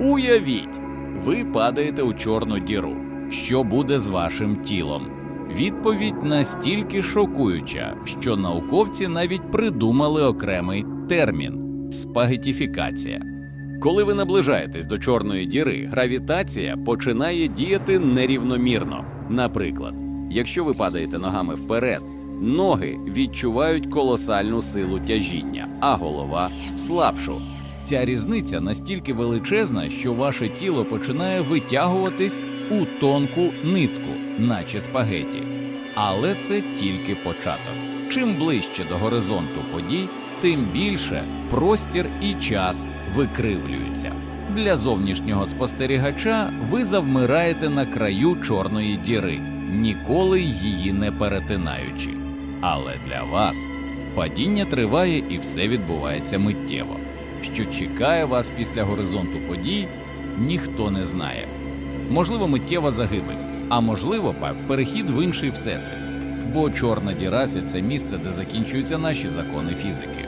Уявіть, ви падаєте у чорну діру. Що буде з вашим тілом? Відповідь настільки шокуюча, що науковці навіть придумали окремий термін спагетіфікація. Коли ви наближаєтесь до чорної діри, гравітація починає діяти нерівномірно. Наприклад, якщо ви падаєте ногами вперед, ноги відчувають колосальну силу тяжіння, а голова слабшу. Ця різниця настільки величезна, що ваше тіло починає витягуватись у тонку нитку, наче спагеті. Але це тільки початок. Чим ближче до горизонту подій, тим більше простір і час викривлюються. Для зовнішнього спостерігача ви завмираєте на краю чорної діри, ніколи її не перетинаючи. Але для вас падіння триває і все відбувається миттєво. Що чекає вас після горизонту подій, ніхто не знає. Можливо, миттєва загибель, а можливо, перехід в інший всесвіт. Бо чорна діра це місце, де закінчуються наші закони фізики.